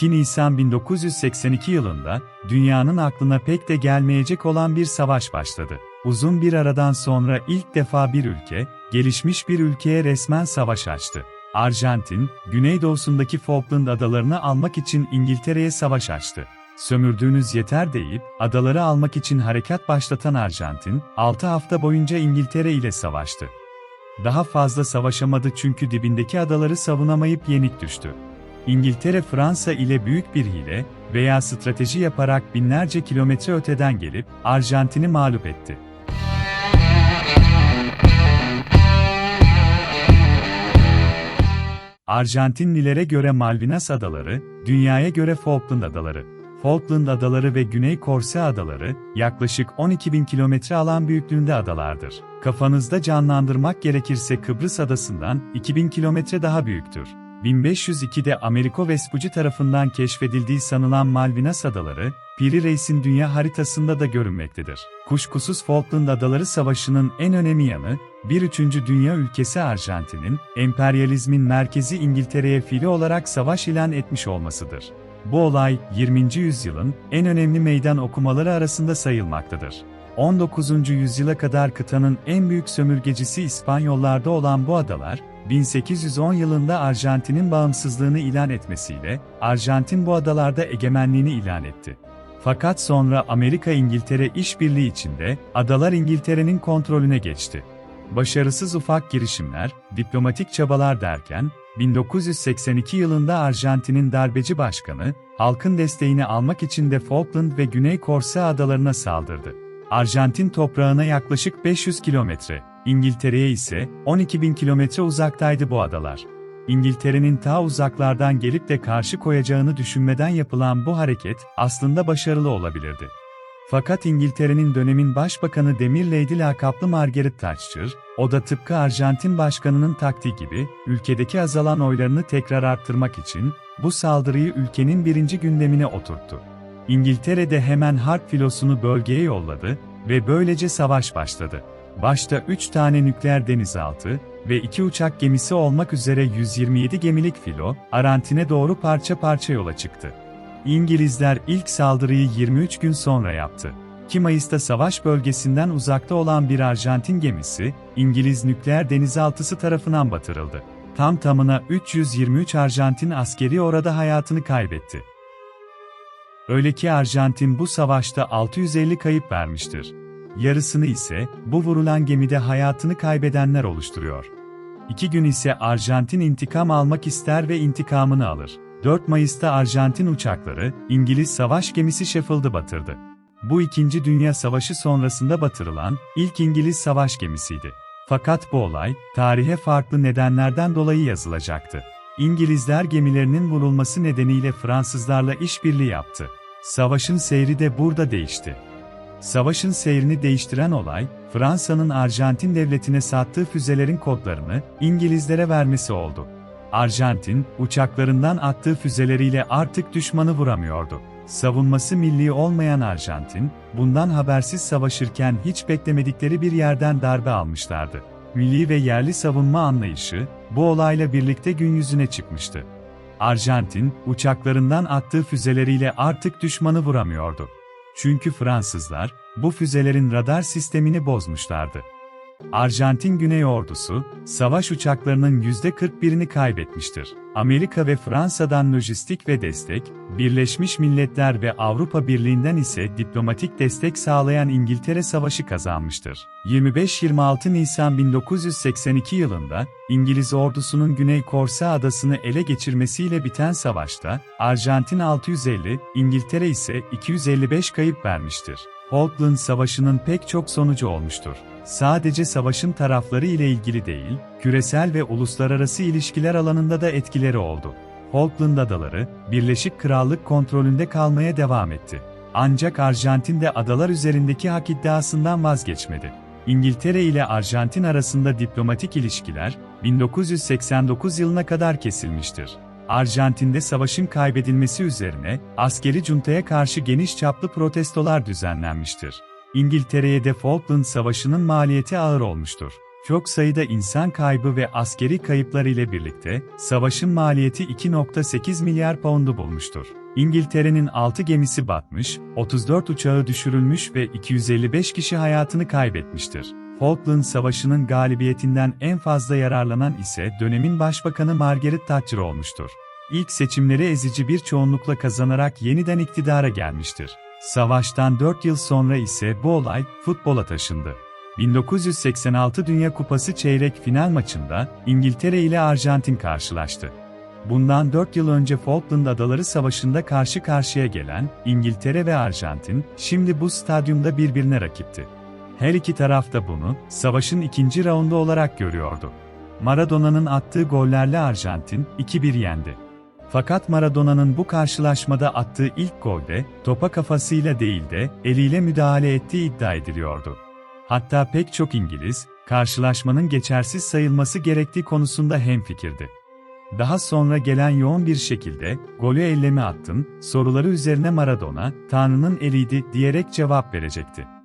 2 Nisan 1982 yılında, dünyanın aklına pek de gelmeyecek olan bir savaş başladı. Uzun bir aradan sonra ilk defa bir ülke, gelişmiş bir ülkeye resmen savaş açtı. Arjantin, güneydoğusundaki Falkland adalarını almak için İngiltere'ye savaş açtı. Sömürdüğünüz yeter deyip, adaları almak için harekat başlatan Arjantin, 6 hafta boyunca İngiltere ile savaştı. Daha fazla savaşamadı çünkü dibindeki adaları savunamayıp yenik düştü. İngiltere Fransa ile büyük bir hile veya strateji yaparak binlerce kilometre öteden gelip Arjantin'i mağlup etti. Arjantinlilere göre Malvinas Adaları, dünyaya göre Falkland Adaları. Falkland Adaları ve Güney Korse Adaları, yaklaşık 12 bin kilometre alan büyüklüğünde adalardır. Kafanızda canlandırmak gerekirse Kıbrıs Adası'ndan 2000 kilometre daha büyüktür. 1502'de Amerigo Vespucci tarafından keşfedildiği sanılan Malvinas Adaları, Piri Reis'in dünya haritasında da görünmektedir. Kuşkusuz Falkland Adaları Savaşı'nın en önemli yanı, bir üçüncü dünya ülkesi Arjantin'in, emperyalizmin merkezi İngiltere'ye fili olarak savaş ilan etmiş olmasıdır. Bu olay, 20. yüzyılın en önemli meydan okumaları arasında sayılmaktadır. 19. yüzyıla kadar kıtanın en büyük sömürgecisi İspanyollarda olan bu adalar, 1810 yılında Arjantin'in bağımsızlığını ilan etmesiyle, Arjantin bu adalarda egemenliğini ilan etti. Fakat sonra Amerika-İngiltere işbirliği içinde, adalar İngiltere'nin kontrolüne geçti. Başarısız ufak girişimler, diplomatik çabalar derken, 1982 yılında Arjantin'in darbeci başkanı, halkın desteğini almak için de Falkland ve Güney Korse adalarına saldırdı. Arjantin toprağına yaklaşık 500 kilometre, İngiltere'ye ise 12 bin kilometre uzaktaydı bu adalar. İngiltere'nin ta uzaklardan gelip de karşı koyacağını düşünmeden yapılan bu hareket aslında başarılı olabilirdi. Fakat İngiltere'nin dönemin başbakanı Demir Lady lakaplı Margaret Thatcher, o da tıpkı Arjantin başkanının taktiği gibi, ülkedeki azalan oylarını tekrar arttırmak için, bu saldırıyı ülkenin birinci gündemine oturttu. İngiltere de hemen harp filosunu bölgeye yolladı ve böylece savaş başladı. Başta 3 tane nükleer denizaltı ve 2 uçak gemisi olmak üzere 127 gemilik filo, Arantin'e doğru parça parça yola çıktı. İngilizler ilk saldırıyı 23 gün sonra yaptı. 2 Mayıs'ta savaş bölgesinden uzakta olan bir Arjantin gemisi, İngiliz nükleer denizaltısı tarafından batırıldı. Tam tamına 323 Arjantin askeri orada hayatını kaybetti. Öyle ki Arjantin bu savaşta 650 kayıp vermiştir. Yarısını ise bu vurulan gemide hayatını kaybedenler oluşturuyor. İki gün ise Arjantin intikam almak ister ve intikamını alır. 4 Mayıs'ta Arjantin uçakları, İngiliz savaş gemisi Sheffield'ı batırdı. Bu 2. Dünya Savaşı sonrasında batırılan ilk İngiliz savaş gemisiydi. Fakat bu olay, tarihe farklı nedenlerden dolayı yazılacaktı. İngilizler gemilerinin vurulması nedeniyle Fransızlarla işbirliği yaptı. Savaşın seyri de burada değişti. Savaşın seyrini değiştiren olay, Fransa'nın Arjantin devletine sattığı füzelerin kodlarını İngilizlere vermesi oldu. Arjantin, uçaklarından attığı füzeleriyle artık düşmanı vuramıyordu. Savunması milli olmayan Arjantin, bundan habersiz savaşırken hiç beklemedikleri bir yerden darbe almışlardı. Milli ve yerli savunma anlayışı, bu olayla birlikte gün yüzüne çıkmıştı. Arjantin, uçaklarından attığı füzeleriyle artık düşmanı vuramıyordu. Çünkü Fransızlar, bu füzelerin radar sistemini bozmuşlardı. Arjantin Güney Ordusu, savaş uçaklarının %41'ini kaybetmiştir. Amerika ve Fransa'dan lojistik ve destek, Birleşmiş Milletler ve Avrupa Birliği'nden ise diplomatik destek sağlayan İngiltere savaşı kazanmıştır. 25-26 Nisan 1982 yılında, İngiliz ordusunun Güney Korse adasını ele geçirmesiyle biten savaşta, Arjantin 650, İngiltere ise 255 kayıp vermiştir. Falkland Savaşı'nın pek çok sonucu olmuştur sadece savaşın tarafları ile ilgili değil, küresel ve uluslararası ilişkiler alanında da etkileri oldu. Falkland Adaları, Birleşik Krallık kontrolünde kalmaya devam etti. Ancak Arjantin de adalar üzerindeki hak iddiasından vazgeçmedi. İngiltere ile Arjantin arasında diplomatik ilişkiler, 1989 yılına kadar kesilmiştir. Arjantin'de savaşın kaybedilmesi üzerine, askeri cuntaya karşı geniş çaplı protestolar düzenlenmiştir. İngiltere'ye de Falkland Savaşı'nın maliyeti ağır olmuştur. Çok sayıda insan kaybı ve askeri kayıplar ile birlikte, savaşın maliyeti 2.8 milyar poundu bulmuştur. İngiltere'nin 6 gemisi batmış, 34 uçağı düşürülmüş ve 255 kişi hayatını kaybetmiştir. Falkland Savaşı'nın galibiyetinden en fazla yararlanan ise dönemin başbakanı Margaret Thatcher olmuştur. İlk seçimleri ezici bir çoğunlukla kazanarak yeniden iktidara gelmiştir. Savaştan 4 yıl sonra ise bu olay futbola taşındı. 1986 Dünya Kupası çeyrek final maçında İngiltere ile Arjantin karşılaştı. Bundan 4 yıl önce Falkland Adaları Savaşı'nda karşı karşıya gelen İngiltere ve Arjantin, şimdi bu stadyumda birbirine rakipti. Her iki taraf da bunu, savaşın ikinci raundu olarak görüyordu. Maradona'nın attığı gollerle Arjantin, 2-1 yendi. Fakat Maradona'nın bu karşılaşmada attığı ilk golde, topa kafasıyla değil de, eliyle müdahale ettiği iddia ediliyordu. Hatta pek çok İngiliz, karşılaşmanın geçersiz sayılması gerektiği konusunda hemfikirdi. Daha sonra gelen yoğun bir şekilde, golü elleme attın, soruları üzerine Maradona, Tanrı'nın eliydi diyerek cevap verecekti.